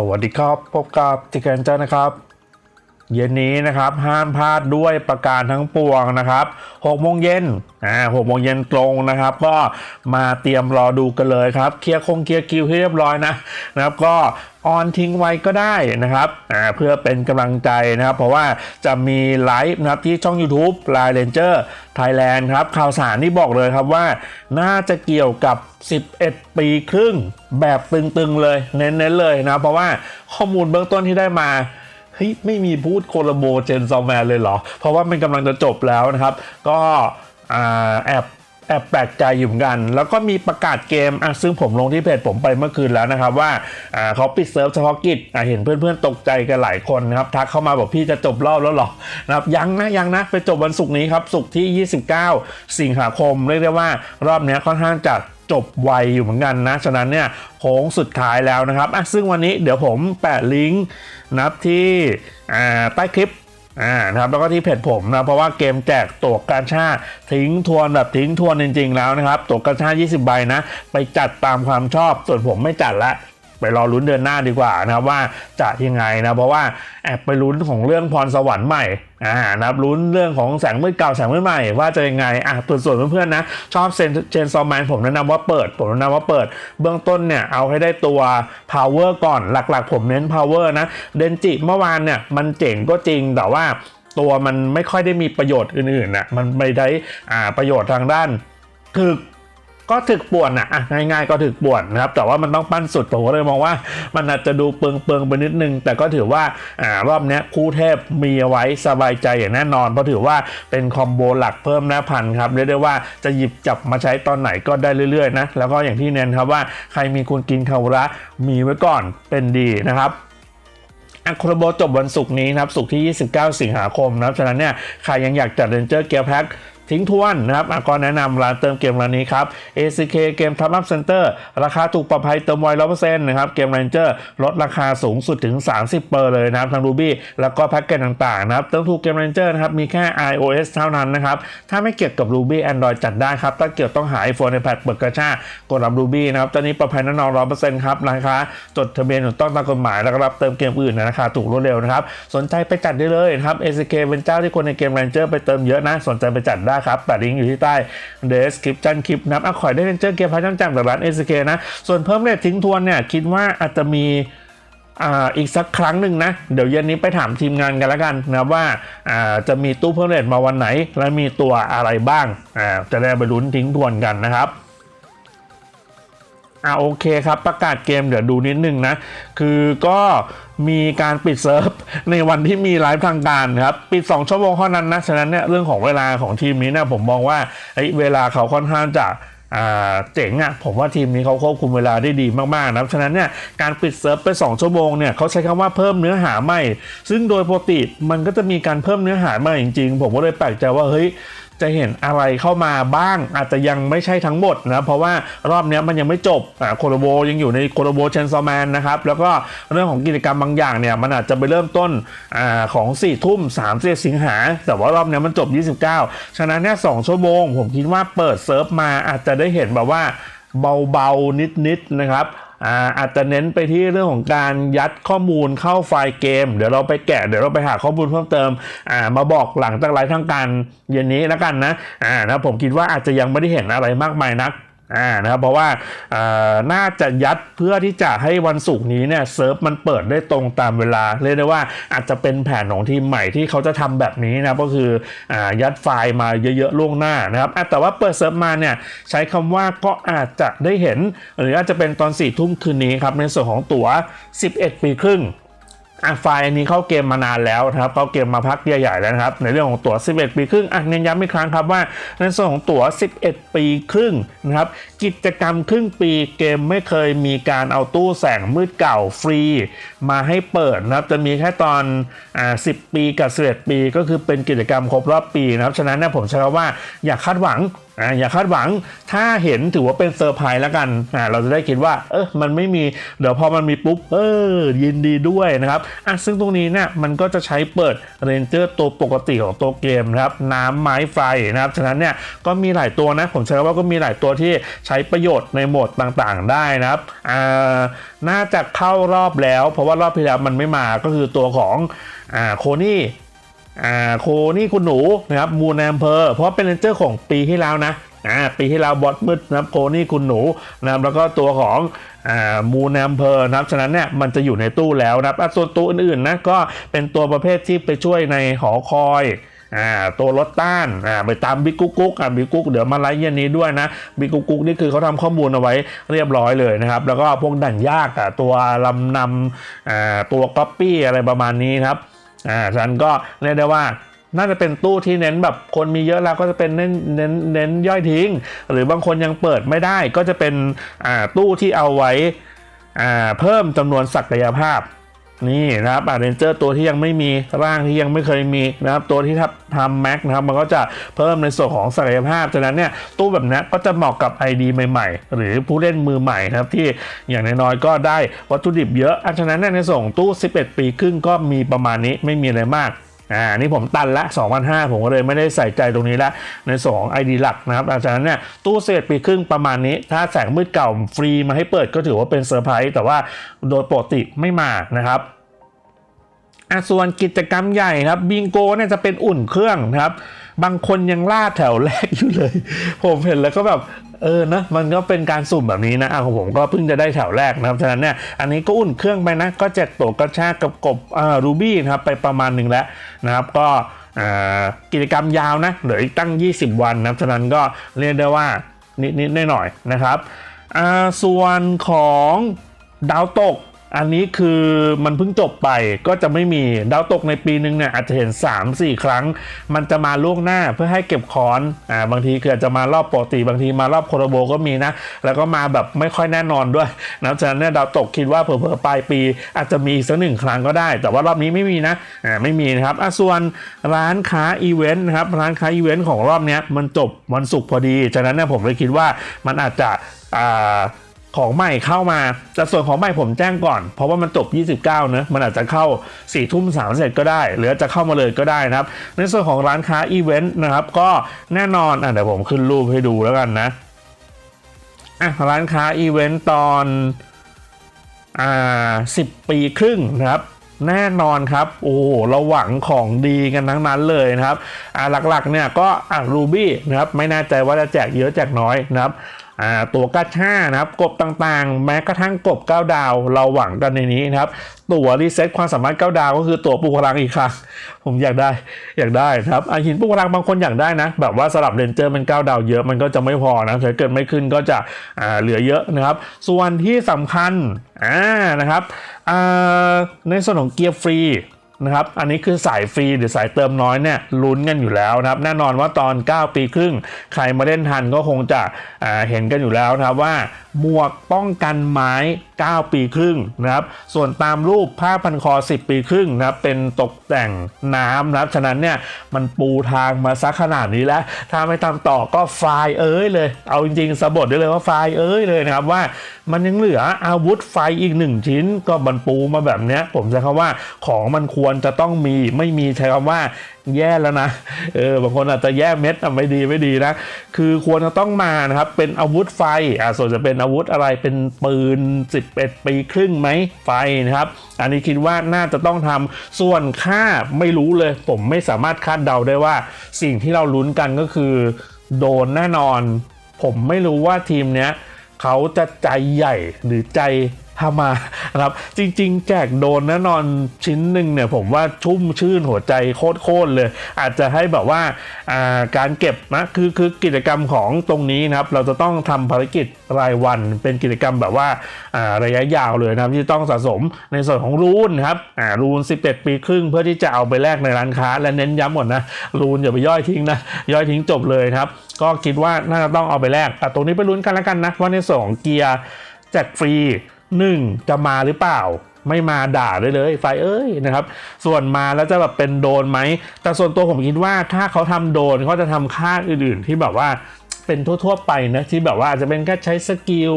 สวัสดีครับ พบกับติเกนเจอร์นะครับ เย็นนี้นะครับห้ามพลาดด้วยประการทั้งปวงนะครับ6โมงเย็นอ่า6โมงเย็นตรงนะครับ ก็มาเตรียมรอดูกันเลยครับเคลียร์คงเคลียร์คิวให้เรียบร้อยนะนะครับก็ออนทิ้งไว้ก็ได้นะครับอ่าเพื่อเป็นกำลังใจนะครับ เพราะว่าจะมีไลฟ์นะครับที่ช่อง YouTube ไลน์เ a นเจอร์ไทยแลนด์ครับข่าวสารที่บอกเลยครับว่า น่าจะเกี่ยวกับ 11 ปีครึ่งแบบตึงๆเลย เน้นๆเลยนะเพราะว่าข้อมูลเบื้องต้นที่ได้มา เฮ้ยไม่มีพูดโคลโบเจนซอมแมนเลยเหรอ เพราะว่ามันกำลังจะจบแล้วนะครับ ก็แอบแอบแปลกใจอยู่เหมือนกัน แล้วก็มีประกาศเกมอะซึ่งผมลงที่เพจผมไปเมื่อคืนแล้วนะครับ ว่าอ่าเขาปิดเซิร์ฟเฉพาะกิจอะเห็นเพื่อนๆตกใจกันหลายคนนะครับทักเข้ามาบอกพี่จะจบรอบแล้วหรอนะครับยังนะยังนะ ไปจบวันศุกร์นี้ครับศุกร์ที่ 29 สิงหาคมเรียกได้ว่ารอบนี้ค่อนข้างจะ จบไวอยู่เหมือนกันนะ ฉะนั้นเนี่ยโค้งสุดท้ายแล้วนะครับอะซึ่งวันนี้เดี๋ยวผมแปะลิงก์นับที่ใต้คลิปอ่านะครับแล้วก็ที่เพจผมนะเพราะว่าเกมแจกตั๋วกาชาทิ้งทวนแบบทิ้งทวนจริง ๆ แล้วนะครับตั๋วกาชา 20 ใบนะ ไปจัดตามความชอบส่วนผมไม่จัดละ ไปรอลุ้นเดือนหน้าดีกว่านะครับว่าจะยังไงนะเพราะว่าแอบไปลุ้นของเรื่องพรสวรรค์ใหม่อ่านะครับลุ้นเรื่องของแสงมืดเก่าแสงมืดใหม่ว่าจะยังไงอะส่วนส่วนเพื่อนๆนะ ชอบเซนเจนซอมแมนผมแนะนำว่าเปิด ผมแนะนำว่าเปิด เบื้องต้นเนี่ยเอาให้ได้ตัว power ก่อนหลักๆ ผมเน้น power นะเดนจิเมื่อวานเนี่ยมันเจ๋งก็จริงแต่ว่าตัวมันไม่ค่อยได้มีประโยชน์อื่นๆนะมันไม่ได้อ่าประโยชน์ทางด้านถึก ก็ถึกป่วนนะอะง่าย ๆ ก็ถึกป่วนนะครับแต่ว่ามันต้องปั้นสุดผมก็เลยมองว่า มันอาจจะดูเปิงเปิงๆไปนิดนึง แต่ก็ถือว่าอ่ารอบนี้คู่เทพมีเอาไว้สบายใจอย่างแน่นอน เพราะถือว่าเป็นคอมโบหลักเพิ่มหน้าพันครับเรียกได้ว่าจะหยิบจับมาใช้ตอนไหนก็ได้เรื่อยๆนะแล้วก็อย่างที่เน้นครับว่าใครมีคุณกินคาระมีไว้ก่อนเป็นดีนะครับอะโครโบจบวันศุกร์นี้นะครับศุกร์ที่ 29 สิงหาคมนะครับฉะนั้นเนี่ยใครยังอยากจัดเรนเจอร์เกียร์แพ็ค ทิ้งทวนนะครับก็แนะนำร้านเติมเกมร้านนี้ครับ ACK เกมทับอัพเซ็นเตอร์ราคาถูกปลอดภัยเติมไวร้อยเปอร์เซ็นต์นะครับ เกมเรนเจอร์ลดราคาสูงสุดถึง 30 เปอร์เลยนะครับทาง Ruby แล้วก็แพ็กเกจต่างๆนะครับ เติมถูกเกมเรนเจอร์นะครับ มีแค่ iOS เท่านั้นนะครับ ถ้าไม่เกี่ยวกับ Ruby Android จัดได้ครับ ถ้าเกี่ยวต้องหา iPhone iPad เปิดกระชากดรับ Ruby นะครับ ตอนนี้ปลอดภัยแน่นอนร้อยเปอร์เซ็นต์ครับราคาจดทะเบียนถูกต้องตามกฎหมายแล้วก็รับเติมเกมอื่นในราคาถูกรวดเร็วนะครับสนใจไปจัดได้เลยนะครับ ACK เป็นเจ้าที่คนในเกม Ranger ไปเติมเยอะนะสนใจไปจัดได้ครับแปะลิงก์อยู่ที่ใต้ description คลิปนับอะขอให้ได้ Ranger เกมพันจำจากร้าน ACK นะ ส่วนเพิ่มเรททิ้งทวนเนี่ยคิดว่าอาจจะมีอีกสักครั้งหนึ่งนะ เดี๋ยวเย็นนี้ไปถามทีมงานกันแล้วกันนะว่าจะมีตู้เพิ่มเรทมาวันไหน และมีตัวอะไรบ้างจะได้ไปลุ้นทิ้งทวนกันนะครับอ่าโอเคครับประกาศเกมเดี๋ยวดูนิดนึงนะ คือก็ มีการปิดเซิร์ฟในวันที่มีไลฟ์ทางการครับปิด 2 ชั่วโมงเท่านั้นนะฉะนั้นเนี่ยเรื่องของเวลาของทีมนี้เนี่ยผมมองว่าเอ้เวลาเขาค่อนข้างจะเจ๋งอะ่ะผมว่าทีมนี้เขาควบคุมเวลาได้ดีมากๆนะครับฉะนั้นเนี่ยการปิดเซิร์ฟไป 2 ชั่วโมงเนี่ยเขาใช้คำว่าเพิ่มเนื้อหาใหม่ ซึ่งโดยปกติมันก็จะมีการเพิ่มเนื้อหาใหม่จริงๆ ผมก็เลยแปลกใจว่าเฮ้ย จะเห็นอะไรเข้ามาบ้างอาจจะยังไม่ใช่ทั้งหมดนะเพราะว่ารอบนี้มันยังไม่จบอ่าโคโลโบยังอยู่ในโคโลโบเชนซอแมนนะครับแล้วก็เรื่องของกิจกรรมบางอย่างเนี่ยมันอาจจะไปเริ่มต้นอาของ4ี่ทุ่ม3ามสิงหาแต่ว่ารอบนี้มันจบ 29 ฉะนั้นเนี่ยสชั่วโมง ผมคิดว่าเปิดเซิร์ฟมาอาจจะได้เห็นแบบว่าเบาๆนิดๆนะครับ อาจจะเน้นไปที่เรื่องของการยัดข้อมูลเข้าไฟล์เกม เดี๋ยวเราไปแกะเดี๋ยวเราไปหาข้อมูลเพิ่มเติมามาบอกหลังจากไลฟ์ทางการเย็นนี้แล้วกันนะอ่านะผมคิดว่าอาจจะยังไม่ได้เห็นอะไรมากมายนัก อ่านะครับเพราะว่าน่าจะยัดเพื่อที่จะให้วันศุกร์นี้เนี่ยเซิร์ฟมันเปิดได้ตรงตามเวลา เรียกได้ว่าอาจจะเป็นแผนของทีมใหม่ที่เขาจะทำแบบนี้นะก็คืออยัดไฟล์มาเยอะๆล่วงหน้านะครับแต่ว่าเปิดเซิร์ฟมาเนี่ยใช้คำว่าก็อาจจะได้เห็น หรืออาจจะเป็นตอน4ี่ทุ่มคืนนี้ครับในส่วนของตั๋ว 11 ปีครึ่ง อะไฟล์อันนี้เข้าเกมมานานแล้วนะครับเข้าเกมมาพักใหญ่ๆแล้วนะครับ ในเรื่องของตั๋ว 11 ปีครึ่งอะเน้นย้ำอีกครั้งครับว่าในส่วนของตั๋ว 11 ปีครึ่งนะครับกิจกรรมครึ่งปีเกมไม่เคยมีการเอาตู้แสงมืดเก่าฟรี มาให้เปิดนะครับจะมีแค่ตอนอ่า10 ปีกับ 11 ปี ก็คือเป็นกิจกรรมครบรอบปีนะครับฉะนั้นเนี่ยผมใช้คำว่าอย่าคาดหวัง อ่าอย่าคาดหวังถ้าเห็นถือว่าเป็นเซอร์ไพรส์แล้วกันอ่าเราจะได้คิดว่าเออมันไม่มีเดี๋ยวพอมันมีปุ๊บเออยินดีด้วยนะครับอะซึ่งตรงนี้เนี่ยมันก็จะใช้เปิดเรนเจอร์ตัวปกติของตัวเกมนะครับน้ำไม้ไฟนะครับฉะนั้นเนี่ยก็มีหลายตัวนะผมใช้คำว่าก็มีหลายตัวที่ใช้ประโยชน์ในโหมดต่างๆ ได้นะครับอ่าน่าจะเข้ารอบแล้ว เพราะว่ารอบที่แล้วมันไม่มาก็คือตัวของอ่าโคนี่ อ่าโคนี่คุณหนูนะครับมูนแอมเพอร์เพราะเป็นเรนเจอร์ของปีที่แล้วนะอ่าปีที่แล้วบอสมืดนะครับโคนี่คุณหนูนะครับแล้วก็ตัวของอ่ามูนแอมเพอร์นะครับฉะนั้นเนี่ยมันจะอยู่ในตู้แล้วนะครับส่วนตัวอื่นๆนะก็เป็นตัวประเภทที่ไปช่วยในหอคอยอ่าตัวรถต้านอ่าไปตามบิ๊กกุ๊กกุ๊กบิ๊กกุ๊กเดี๋ยวมาไลฟ์เย็นนี้ด้วยนะบิ๊กกุ๊กกุ๊กนี่คือเขาทำข้อมูลเอาไว้เรียบร้อยเลยนะครับ แล้วก็พวกดันยากอะตัวลำนำอ่าตัวก๊อปปี้อะไรประมาณนี้ครับ อ่าฉะนั้นก็เรียกได้ว่าน่าจะเป็นตู้ที่เน้นแบบคนมีเยอะแล้วก็จะเป็นเน้นเน้นเน้นย่อยทิ้ง หรือบางคนยังเปิดไม่ได้ก็จะเป็นอ่าตู้ที่เอาไว้อ่าเพิ่มจำนวนศักยภาพ นี่นะครับอาร์เรนเจอร์ตัวที่ยังไม่มีร่างที่ยังไม่เคยมีนะครับตัวที่ทำทำแม็กนะครับมันก็จะเพิ่มในส่วนของศักยภาพฉะนั้นเนี่ยตู้แบบนี้ก็จะเหมาะกับ ID ใหม่ๆ หรือผู้เล่นมือใหม่นะครับที่อย่างน้อยๆก็ได้วัตถุดิบเยอะอันฉะนั้นเนี่ยในส่วนของตู้ 11 ปีครึ่งก็มีประมาณนี้ไม่มีอะไรมาก อ่านี่ผมตันละ2,500 ผมก็เลยไม่ได้ใส่ใจตรงนี้ละในส่วนของ ID หลักนะครับอาจารย์เนี่ยตู้เศษปีครึ่งประมาณนี้ ถ้าแสงมืดเก่าฟรีมาให้เปิดก็ถือว่าเป็นเซอร์ไพรส์แต่ว่าโดยปกติไม่มานะครับอะส่วนกิจกรรมใหญ่ครับบิงโกเนี่ยจะเป็นอุ่นเครื่องนะครับบางคนยังล่าแถวแรกอยู่เลย ผมเห็นแล้วก็แบบ เออนะมันก็เป็นการสุ่มแบบนี้นะอะของผมก็เพิ่งจะได้แถวแรกนะครับฉะนั้นเนี่ยอันนี้ก็อุ่นเครื่องไปนะก็แจกตัวกระชากกับกบอ่ารูบี้นะครับไปประมาณหนึ่งแล้วนะครับก็อ่ากิจกรรมยาวนะเหลืออีกตั้ง 20 วันนะฉะนั้นก็เรียกได้ว่านิดๆหน่อยๆนะครับอ่าส่วนของดาวตก อันนี้คือมันเพิ่งจบไปก็จะไม่มีดาวตกในปีหนึ่งเนี่ยอาจจะเห็น 3-4 ครั้ง มันจะมาล่วงหน้าเพื่อให้เก็บคอนอ่าบางทีคืออาจะมารอบปกติบางทีมารอบโคโรโบก็มีนะ แล้วก็มาแบบไม่ค่อยแน่นอนด้วยนะฉะนั้นเนี่ยดาวตกคิดว่าเผลอๆปลายปี อาจจะมีอีกสักหนึ่งครั้งก็ได้ แต่ว่ารอบนี้ไม่มีนะอ่าไม่มีนะครับอะส่วนร้านค้าอีเวนต์นะครับร้านค้าอีเวนต์ของรอบนี้มันจบวันศุกร์พอดี ฉะนั้นเนี่ยผมเลยคิดว่ามันอาจจะอ่า ของใหม่เข้ามาแต่ส่วนของใหม่ผมแจ้งก่อน เพราะว่ามันจบ 29เนอะมันอาจจะเข้า4ทุ่ม3เสร็จก็ได้ หรือจะเข้ามาเลยก็ได้นะครับ ในส่วนของร้านค้าอีเวนต์นะครับ ก็แน่นอนอะเดี๋ยวผมขึ้นรูปให้ดูแล้วกันนะอะร้านค้าอีเวนต์ตอนอ่า10ปีครึ่งนะครับ แน่นอนครับ โอ้เราหวังของดีกันทั้งนั้นเลยนะครับอ่าหลักๆเนี่ยก็อ่รูบี้นะครับไม่แน่ใจว่าจะแจกเยอะแจกน้อยนะครับอ่าตัวกัชช่านะครับกบต่างๆ แม้กระทั่งกบ9ดาว เราหวังกันในนี้นะครับ ตัวรีเซ็ตความสามารถ9ดาวก็คือตัวปลุกพลังอีกครั้งผมอยากได้อยากได้ครับอหินปลุกพลังบางคนอยากได้นะ แบบว่าสลับเรนเจอร์มัน9ดาวเยอะมันก็จะไม่พอนะถ้าเกิดไม่ขึ้นก็จะอ่าเหลือเยอะนะครับ ส่วนที่สำคัญอ่านะครับ ในส่วนของเกียร์ฟรีนะครับ อันนี้คือสายฟรีหรือสายเติมน้อยเนี่ยลุ้นกันอยู่แล้วนะครับ แน่นอนว่าตอน 9 ปีครึ่ง ใครมาเล่นทันก็คงจะเห็นกันอยู่แล้วนะครับว่าหมวกป้องกันไม้ 9 ปีครึ่งนะครับ ส่วนตามรูปผ้าพันคอ 10 ปีครึ่งนะครับ เป็นตกแต่งน้ำนะครับ ฉะนั้นเนี่ยมันปูทางมาซักขนาดนี้แล้ว ถ้าไม่ทำต่อก็ไฟเอ้ยเลย เอาจริงๆสะบดได้เลยว่าไฟเอ้ยเลยนะครับว่า มันยังเหลืออาวุธไฟอีกหนึ่งชิ้น ก็บรรปูมาแบบเนี้ย ผมใช้คำว่าของมันควรจะต้องมีไม่มีใช้คำว่าแย่แล้วนะเออบางคนอาจจะแย่เม็ดอะไม่ดีไม่ดีนะคือควรจะต้องมานะครับเป็นอาวุธไฟอ่าส่วนจะเป็นอาวุธอะไรเป็นปืน 11 ปีครึ่งไหมไฟนะครับ อันนี้คิดว่าน่าจะต้องทำส่วนค่าไม่รู้เลย ผมไม่สามารถคาดเดาได้ว่า สิ่งที่เราลุ้นกันก็คือ โดนแน่นอน ผมไม่รู้ว่าทีมเนี้ย เขาจะใจใหญ่หรือใจ ฮามาครับจริง ๆ แจกโดนแน่นอนชิ้นหนึ่งเนี่ยผมว่าชุ่มชื่นหัวใจโคตรๆเลย อาจจะให้แบบว่าาการเก็บนะคือคือกิจกรรมของตรงนี้นะครับ เราจะต้องทำภารกิจรายวันเป็นกิจกรรมแบบว่าาระยะยาวเลยนะครับที่ต้องสะสมในส่วนของรูนครับอ่ารูน11ปีครึ่ง เพื่อที่จะเอาไปแลกในร้านค้า และเน้นย้ำหมดนนะรูนอย่าไปย่อยทิ้งนะย่อยทิ้งจบเลยครับก็คิดว่าน่าจะต้องเอาไปแลกแต่ตรงนี้ไปลุ้นกันแล้วกันนะว่าในส่วนของเกียร์แจกฟรี 1 จะมาหรือเปล่า ไม่มาด่าได้เลยไฟเอ้ยนะครับ ส่วนมาแล้วจะแบบเป็นโดนไหม แต่ส่วนตัวผมคิดว่าถ้าเขาทำโดนเขาจะทำค่าอื่น ๆ ที่แบบว่าเป็นทั่ว ๆ ไปนะที่แบบว่าจะเป็นแค่ใช้สกิล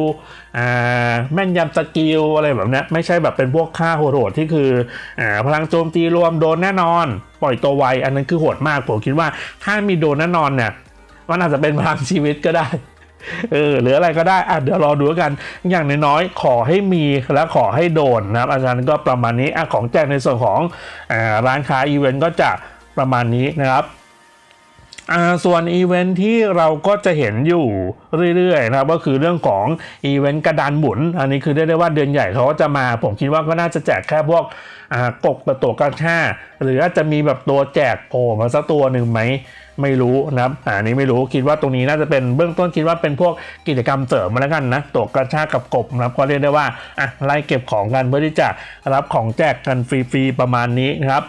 แม่นยำสกิลอะไรแบบนี้ไม่ใช่แบบเป็นพวกค่าโหดที่คืออพลังโจมตีรวมโดนแน่นอน ปล่อยตัวไวอันนั้นคือโหดมากผมคิดว่าถ้ามีโดนแน่นอนเนี่ยมันอาจจะเป็นพลังชีวิตก็ได้ เออหรืออะไรก็ได้อะเดี๋ยวรอดูกัน อย่างน้อยๆขอให้มีและขอให้โดนนะครับอาจารย์ก็ประมาณนี้อะของแจกในส่วนของอาร้านค้าอีเวนต์ก็จะประมาณนี้นะครับส่วนอีเวนท์ที่เราก็จะเห็นอยู่เรื่อยๆนะครับก็คือเรื่องของอีเวนต์กระดานหมุน อันนี้คือได้ได้ว่าเดือนใหญ่เขาก็จะมา ผมคิดว่าก็น่าจะแจกแค่พวกกบกับตัวกระชาหรืออาจจะมีแบบตัวแจกโผล่มาสักตัวหนึ่งไหม ไม่รู้นะครับอันนี้ไม่รู้คิดว่าตรงนี้น่าจะเป็นเบื้องต้นคิดว่าเป็นพวกกิจกรรมเสริมมาแล้วกันนะตัวกระชากกับกบนะครับก็เรียกได้ว่าอะไล่เก็บของกันเพื่อที่จะรับของแจกกันฟรีๆประมาณนี้นะครับ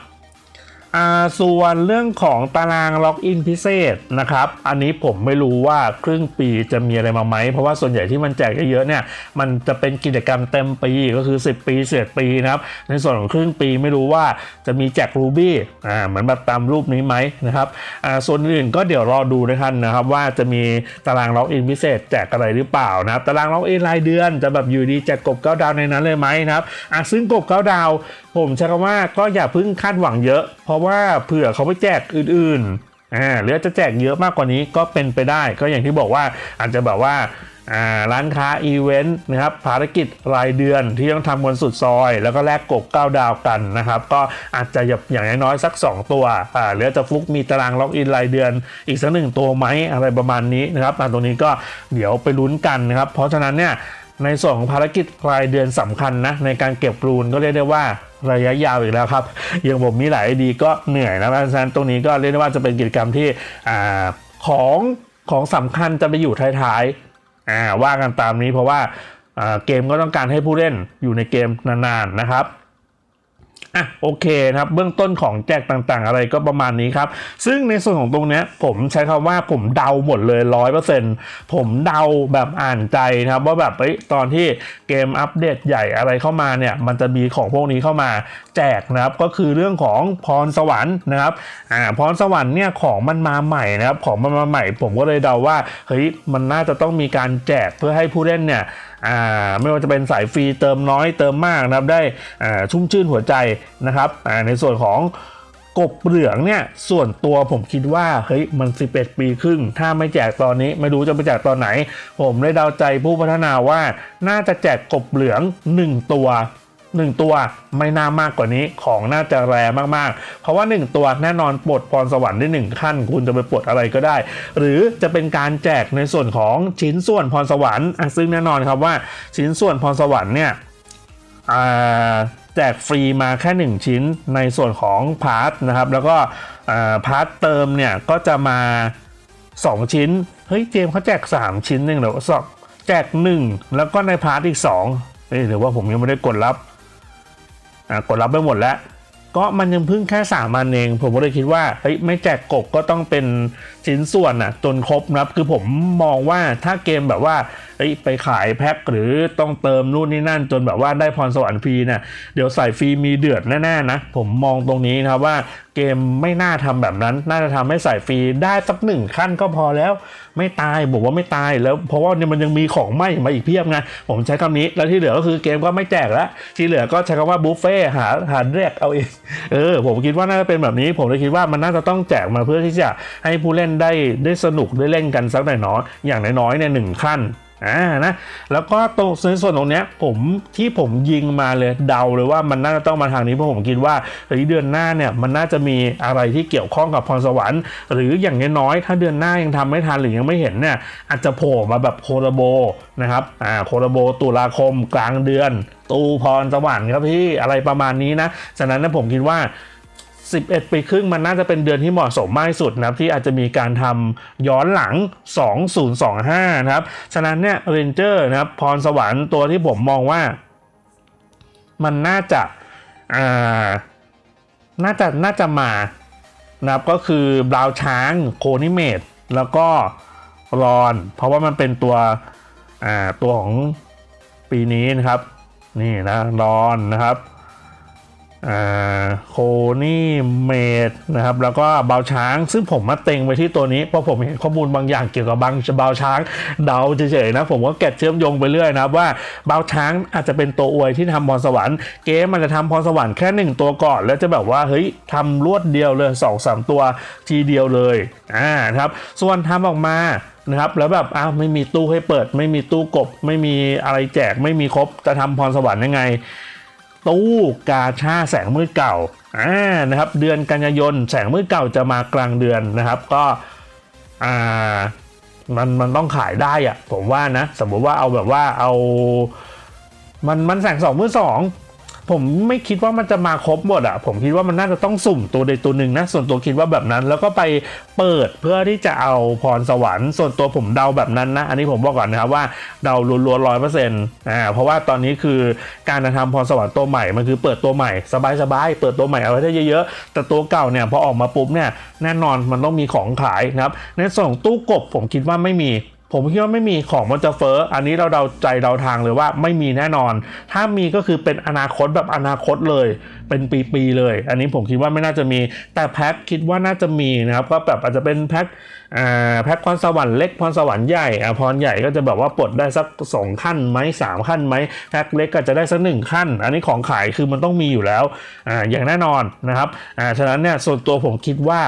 ส่วนเรื่องของตารางล็อกอินพิเศษนะครับ อันนี้ผมไม่รู้ว่าครึ่งปีจะมีอะไรมาไหม เพราะว่าส่วนใหญ่ที่มันแจกเยอะๆเนี่ย มันจะเป็นกิจกรรมเต็มปีก็คือ 10 ปีเศษปีนะครับ ในส่วนของครึ่งปีไม่รู้ว่าจะมีแจกรูบี้อ่าเหมือนแบบตามรูปนี้ไหมนะครับอ่าส่วนอื่นก็เดี๋ยวรอดูด้วยกันนะครับ ว่าจะมีตารางล็อกอินพิเศษแจกอะไรหรือเปล่านะครับ ตารางล็อกอินรายเดือนจะแบบอยู่ดีแจกกบเก้าดาวในนั้นเลยไหมนะครับอะซึ่งกบเก้าดาว ผมใช้คำว่าก็อย่าพิ่งคาดหวังเยอะ เพราะว่าเผื่อเขาไปแจกอื่นๆอ่าหรือจะแจกเยอะมากกว่านี้ก็เป็นไปได้ ก็อย่างที่บอกว่าอาจจะแบบว่าอ่าร้านค้าอีเวนต์นะครับภารกิจรายเดือนที่ต้องทำบนสุดซอย แล้วก็แลกกบ9ดาวกันนะครับ ก็อาจจะอย่างน้อยๆสัก 2 ตัวอ่าหรือจะฟลุกมีตารางล็อกอินรายเดือน อีกสักหนึ่งตัวไหมอะไรประมาณนี้นะครับตรงนี้ก็เดี๋ยวไปลุ้นกันนะครับ เพราะฉะนั้นเนี่ย ในส่วนของภารกิจรายเดือนสำคัญนะในการเก็บรูนก็เรียกได้ว่าระยะยาวอีกแล้วครับอย่างผมมีหลายดีก็เหนื่อยนะเพราะฉะนั้นตรงนี้ก็เรียกได้ว่าจะเป็นกิจกรรมที่อของของสำคัญจะไปอยู่ท้ายๆว่ากันตามนี้เพราะว่าเกมก็ต้องการให้ผู้เล่นอยู่ในเกมนานๆนะครับ อะโอเคนะครับเบื้องต้นของแจกต่างๆ อะไรก็ประมาณนี้ครับ ซึ่งในส่วนของตรงนี้ผมใช้คำว่าผมเดาหมดเลยร้อยเปอร์เซ็นต์ผมเดาแบบอ่านใจนะครับว่าแบบเอ้ยตอนที่เกมอัปเดตใหญ่อะไรเข้ามาเนี่ยมันจะมีของพวกนี้เข้ามาแจกนะครับก็คือเรื่องของพรสวรรค์นะครับอ่าพรสวรรค์เนี่ยของมันมาใหม่นะครับของมันมาใหม่ ผมก็เลยเดาว่าเฮ้ยมันน่าจะต้องมีการแจกเพื่อให้ผู้เล่นเนี่ย อ่าไม่ว่าจะเป็นสายฟรีเติมน้อยเติมมากนะครับได้อ่าชุ่มชื่นหัวใจนะครับอ่าในส่วนของกบเหลืองเนี่ยส่วนตัวผมคิดว่าเฮ้ยมัน 11 ปีครึ่ง ถ้าไม่แจกตอนนี้ไม่รู้จะไปแจกตอนไหน ผมได้เดาใจผู้พัฒนาว่าน่าจะแจกกบเหลือง 1 ตัว 1 ตัวไม่น่ามากกว่านี้ของน่าจะแรงมากๆ เพราะว่า 1 ตัวแน่นอนปลดพรสวรรค์ได้ 1 ขั้น คุณจะไปปลดอะไรก็ได้ หรือจะเป็นการแจกในส่วนของชิ้นส่วนพรสวรรค์ซึ่งแน่นอนครับว่าชิ้นส่วนพรสวรรค์เนี่ยแจกฟรีมาแค่ 1 ชิ้นในส่วนของพาร์ทนะครับ แล้วก็พาร์ทเติมเนี่ยก็จะมา 2 ชิ้น เฮ้ยเจมเขาแจก 3 ชิ้นหนึ่งเหรอสองแจก 1 แล้วก็ในพาร์ทอีก2เฮ้ยหรือว่าผมยังไม่ได้กดรับ กดรับไปหมดแล้ว ก็มันยังเพิ่งแค่สามวันเอง ผมก็เลยคิดว่าเฮ้ยไม่แจกกบก็ต้องเป็น ชิ้นส่วนอะจนครบนะครับคือผมมองว่าถ้าเกมแบบว่าไปขายแพ็คหรือต้องเติมนู่นนี่นั่น จนแบบว่าได้พรสวรรค์ฟรีนี่ยเดี๋ยวใส่ฟรีมีเดือดแน่ๆนะ ผมมองตรงนี้นะครับว่าเกมไม่น่าทำแบบนั้น น่าจะทำให้ใส่ฟรีได้สักหนึ่งขั้นก็พอแล้ว ไม่ตายบอกว่าไม่ตายแล้วเพราะว่าเนี่ยมันยังมีของไหม่มาอีกเพียบไงผมใช้คำนี้แล้วที่เหลือก็คือเกมก็ไม่แจกแล้วที่เหลือก็ใช้คำว่าบุฟเฟ่หาหาแรกเอาเองเออผมคิดว่าน่าจะเป็นแบบนี้ ผมเลยคิดว่ามันน่าจะต้องแจกมาเพื่อที่จะให้ผู้เล่นได้ได้สนุกได้เล่นกันสักหน่อยน้อยอย่างน้อยๆเนี่ยหนึ่งขั้นอ่านะแล้วก็ตรงในส่วนตรงเนี้ยผมที่ผมยิงมาเลยเดาเลยว่ามันน่าจะต้องมาทางนี้เพราะผมคิดว่าเฮ้ยเดือนหน้าเนี่ยมันน่าจะมีอะไรที่เกี่ยวข้องกับพรสวรรค์ หรืออย่างน้อยๆถ้าเดือนหน้ายังทำไม่ทันหรือยังไม่เห็นเนี่ยอาจจะโผล่มาแบบโคโรโบนะครับอ่าโคโรโบตุลาคมกลางเดือน ตูพรสวรรค์ครับพี่อะไรประมาณนี้นะฉะนั้นนะผมคิดว่า 11 ปีครึ่งมันน่าจะเป็นเดือนที่เหมาะสมมากที่สุดนะครับที่อาจจะมีการทำย้อนหลัง 2025 นะครับ ฉะนั้นเนี่ยเรนเจอร์นะครับพรสวรรค์ตัวที่ผมมองว่า มันน่าจะอ่าน่าจะน่าจะมานะครับก็คือบราวช้างโคนิเมตแล้วก็รอน เพราะว่ามันเป็นตัวอ่าตัวของปีนี้นะครับ นี่นะรอนนะครับ โคนี่เมดนะครับแล้วก็เบาช้างซึ่งผมมาเต็งไปที่ตัวนี้ เพราะผมเห็นข้อมูลบางอย่างเกี่ยวกับบางเบาช้างเดาเฉยๆนะผมก็แกะเชื่อมโยงไปเรื่อยนะว่าเบาช้างอาจจะเป็นตัวอวยที่ทำพรสวรรค์เกมมันจะทำพรสวรรค์แค่หนึ่งตัวก่อน แล้วจะแบบว่าเฮ้ยทำรวดเดียวเลยสองสามตัวทีเดียวเลยอ่านะครับส่วนทำออกมานะครับแล้วแบบอ้าวไม่มีตู้ให้เปิด ไม่มีตู้กบ ไม่มีอะไรแจกไม่มีครบจะทำพรสวรรค์ยังไง ตู้กาชาแสงมืดเก่าอ่านะครับเดือนกันยายนแสงมืดเก่าจะมากลางเดือนนะครับ ก็อ่ามันมันต้องขายได้อะผมว่านะ สมมุติว่าเอาแบบว่าเอา มันมันแสงสองมือสอง ผมไม่คิดว่ามันจะมาครบหมดอะผมคิดว่ามันน่าจะต้องสุ่มตัวใดตัวหนึ่งนะ ส่วนตัวคิดว่าแบบนั้น แล้วก็ไปเปิดเพื่อที่จะเอาพรสวรรค์ ส่วนตัวผมเดาแบบนั้นนะ อันนี้ผมบอกก่อนนะครับว่าเดาล้วนๆร้อยเปอร์เซ็นต์อ่า เพราะว่าตอนนี้คือการทำพรสวรรค์ตัวใหม่ มันคือเปิดตัวใหม่สบายๆ เปิดตัวใหม่เอาไว้ได้เยอะๆ แต่ตัวเก่าเนี่ยพอออกมาปุ๊บเนี่ยแน่นอนมันต้องมีของขายนะครับ ในส่วนของตู้กบผมคิดว่าไม่มี ผมคิดว่าไม่มีของมันจะเฟ้ออันนี้เราเดาใจเดาทางเลยว่าไม่มีแน่นอน ถ้ามีก็คือเป็นอนาคตแบบอนาคตเลย เป็นปีๆเลย อันนี้ผมคิดว่าไม่น่าจะมี แต่แพ็คคิดว่าน่าจะมีนะครับก็แบบอาจจะเป็นแพ็คอ่าแพ็คพรสวรรค์เล็กพรสวรรค์ใหญ่อ่าพรใหญ่ก็จะแบบว่าปลดได้สักสองขั้นไหมสามขั้นไหมแพ็คเล็กก็จะได้สักหนึ่งขั้น อันนี้ของขายคือมันต้องมีอยู่แล้วอ่าอย่างแน่นอนนะครับอ่าฉะนั้นเนี่ยส่วนตัวผมคิดว่า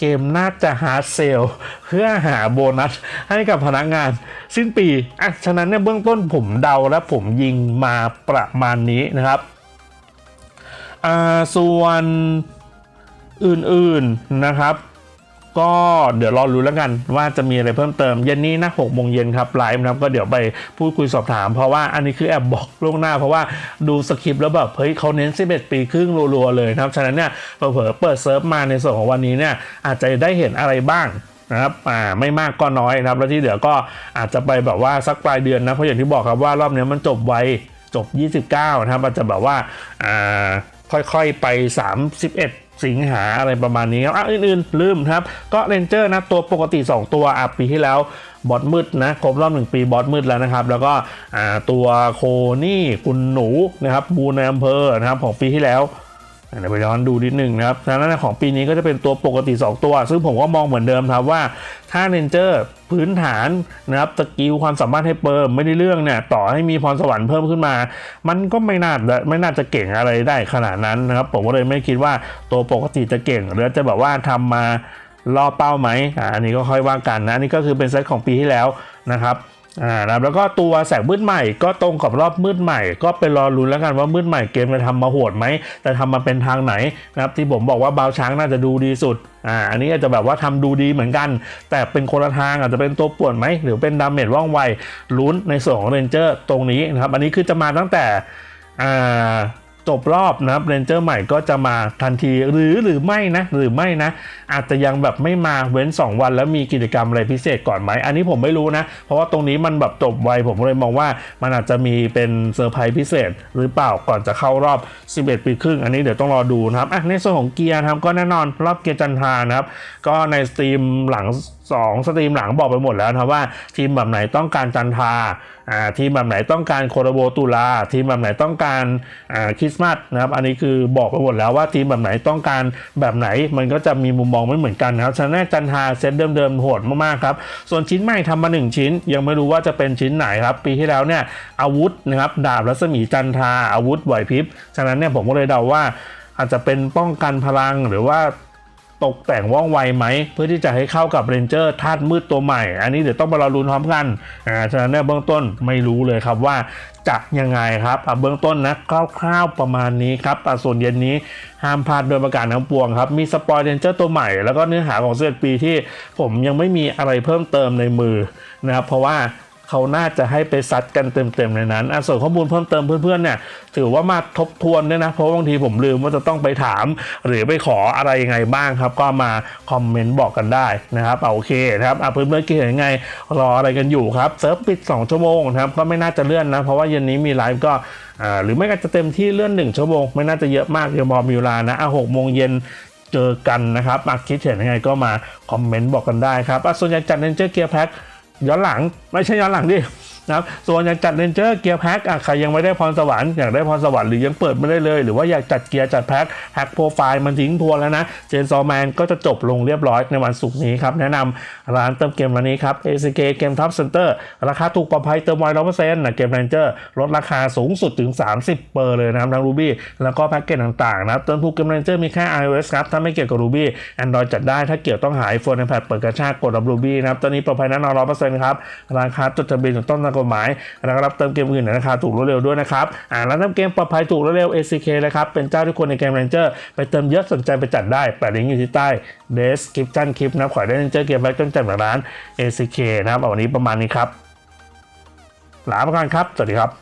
เกมน่าจะหาเซลเพื่อหาโบนัสให้กับพนักงาน สิ้นปีอะฉะนั้นเนี่ยเบื้องต้นผมเดาและผมยิงมาประมาณนี้นะครับอ่าส่วนอื่นๆนะครับ ก็เดี๋ยวรอรู้แล้วกันว่าจะมีอะไรเพิ่มเติมเย็นนี้นะหกโมงเย็นครับไลฟ์นะครับก็เดี๋ยวไปพูดคุยสอบถาม เพราะว่าอันนี้คือแอบบอกล่วงหน้า เพราะว่าดูสคริปต์แล้วแบบเฮ้ยเขาเน้น 11 ปีครึ่งรัวๆเลยนะครับฉะนั้นเนี่ยเผลอเปิดเซิร์ฟมาในส่วนของวันนี้เนี่ยอาจจะได้เห็นอะไรบ้างนะครับอ่าไม่มากก็น้อยนะครับแล้วที่เหลือก็อาจจะไปแบบว่าสักปลายเดือนนะเพราะอย่างที่บอกครับว่ารอบนี้มันจบไวจบ 29 นะครับอาจจะแบบว่าอ่าค่อยๆไป 31 สิงหาอะไรประมาณนี้ครับอะอื่นๆลืมครับ ก็เรนเจอร์นะตัวปกติ 2 ตัวอะปีที่แล้วบอสมืดนะครบรอบ1ปีบอสมืดแล้วนะครับ แล้วก็ตัวโคนี่คุณหนูนะครับบูในอำเภอนะครับของปีที่แล้ว เดี๋ยวไปย้อนดูนิดนึงนะครับฉะนั้นของปีนี้ก็จะเป็นตัวปกติ 2 ตัว ซึ่งผมก็มองเหมือนเดิมครับว่าถ้าเรนเจอร์พื้นฐานนะครับสกิลความสามารถให้เปิมไม่ได้เรื่องเนี่ยต่อให้มีพรสวรรค์เพิ่มขึ้นมา มันก็ไม่น่าจะไม่น่าจะเก่งอะไรได้ขนาดนั้นนะครับ ผมก็เลยไม่คิดว่าตัวปกติจะเก่ง หรือจะแบบว่าทำมาล่อเป้าไหมอ่าอันนี้ก็ค่อยว่ากันนะนนี่ก็คือเป็นเซตของปีที่แล้วนะครับ อ่านะแล้วก็ตัวแสงมืดใหม่ก็ตรงกับรอบมืดใหม่ ก็ไปรอลุ้นแล้วกันว่ามืดใหม่เกมจะทำมาโหดไหมแต่ทำมาเป็นทางไหนนะครับที่ผมบอกว่าบาวช้างน่าจะดูดีสุดอ่าอันนี้อาจจะแบบว่าทำดูดีเหมือนกัน แต่เป็นคนละทางอาจจะเป็นตัวป่วนไหมหรือเป็นดาเมจว่องไวลุ้นในส่วนของเรนเจอร์ตรงนี้นะครับอันนี้คือจะมาตั้งแต่อ่า จบรอบนะครับเรนเจอร์ใหม่ก็จะมาทันทีหรือหรือไม่นะ หรือไม่นะ อาจจะยังแบบไม่มาเว้น 2 วันแล้วมีกิจกรรมอะไรพิเศษก่อนไหม อันนี้ผมไม่รู้นะ เพราะว่าตรงนี้มันแบบจบไวผมเลยมองว่ามันอาจจะมีเป็นเซอร์ไพรส์พิเศษ หรือเปล่าก่อนจะเข้ารอบ 11 ปีครึ่ง อันนี้เดี๋ยวต้องรอดูนะครับอะในส่วนของเกียร์นะครับก็แน่นอนรอบเกียร์จันทรานะครับก็ในสตรีมหลัง 2 สตรีมหลังบอกไปหมดแล้วนะครับว่าทีมแบบไหนต้องการจันทาอ่าทีมแบบไหนต้องการโคโรโบตุลา ทีมแบบไหนต้องการอ่าคริสต์มาสนะครับอันนี้คือบอกไปหมดแล้วว่าทีมแบบไหนต้องการแบบไหนมันก็จะมีมุมมองไม่เหมือนกันนะครับฉะนั้นจันทาเซตเดิมๆโหดมากๆครับส่วนชิ้นใหม่ทำมา 1 ชิ้น ยังไม่รู้ว่าจะเป็นชิ้นไหนครับปีที่แล้วเนี่ยอาวุธนะครับดาบรัศมีจันทาอาวุธไหวพริบฉะนั้นเนี่ยผมก็เลยเดาว่าอาจจะเป็นป้องกันพลังหรือว่า ตกแต่งว่องไวไหม เพื่อที่จะให้เข้ากับเรนเจอร์ธาตุมืดตัวใหม่ อันนี้เดี๋ยวต้องไปรอรุนพร้อมกันอ่าฉะนั้นเนี่ยเบื้องต้นไม่รู้เลยครับว่าจะยังไงครับอะเบื้องต้นนะคร่าวๆประมาณนี้ครับอ่ส่วนเย็นนี้ห้ามพลาดโดยประการทั้งปวงครับ มีสปอยเรนเจอร์ตัวใหม่ แล้วก็เนื้อหาของ11ปีที่ผมยังไม่มีอะไรเพิ่มเติมในมือนะครับเพราะว่า เขาน่าจะให้ไปซัดกันเต็มๆในนั้นอะส่วนข้อมูลเพิ่มเติมเพื่อนๆเนี่ยถือว่ามาทบทวนด้วยนะ เพราะบางทีผมลืมว่าจะต้องไปถาม หรือไปขออะไรยังไงบ้างครับ ก็มาคอมเมนต์บอกกันได้นะครับเอาโอเคนะครับอะเพื่อนๆคิดเห็นยังไงรออะไรกันอยู่ครับเซิร์ฟปิด 2 ชั่วโมงนะครับก็ไม่น่าจะเลื่อนนะเพราะว่าเย็นนี้มีไลฟ์ก็หรือไม่ก็จะเต็มที่เลื่อน 1 ชั่วโมง ไม่น่าจะเยอะมากยังพอมีเวลานะอะหกโมงเย็นเจอกันนะครับอะคิดเห็นยังไงก็มาคอมเมนต์บอกกันได้ครับอะส่วนใหญ่จัดเนเจอร์เกียร์แพ็ค ย้อนหลังไม่ใช่ย้อนหลังดิ นะครับส่วนอยากจัดเรนเจอร์เกียร์แพ็คอะใครยังไม่ได้พรสวรรค์อยากได้พรสวรรค์หรือยังเปิดไม่ได้เลย หรือว่าอยากจัดเกียร์จัดแพ็คแพ็คโปรไฟล์มันทิ้งทวนแล้วนะเจนซอแมนก็จะจบลงเรียบร้อยในวันศุกร์นี้ครับแนะนำร้านเติมเกมร้านนี้ครับ ACK เกมท็อปเซ็นเตอร์ราคาถูกปลอดภัยเติมไวร้อยเปอร์เซ็นต์นะเกมเรนเจอร์ลดราคาสูงสุดถึง 30 เปอร์เลยนะครับทั้ง Ruby แล้วก็แพ็กเกจต่างๆนะครับเติมถูกเกมเรนเจอร์มีแค่ iOS ครับถ้าไม่เกี่ยวกับ Ruby Android จัดได้ถ้าเกี่ยวต้องหา iPhone iPad เปิดกระชากกดรับ Ruby นะครับตอนนี้ปลอดภัยแน่นอนร้อยเปอร์เซ็นต์ครับราคาจดทะเบียนต้องตามกฎหมายแล้วก็รับเติมเกมอื่นในราคาถูกรวดเร็วด้วยนะครับอ่าร้านเติมเกมปลอดภัยถูกรวดเร็ว ACK นะครับเป็นเจ้าที่คนในเกมเรนเจอร์ไปเติมเยอะสนใจไปจัดได้แปะลิงก์อยู่ที่ใต้ description คลิปนะขอได้เจอเกมแบ็คจนจัดจากร้าน ACK นะครับวันนี้ประมาณนี้ครับลาไปก่อนครับ สวัสดีครับ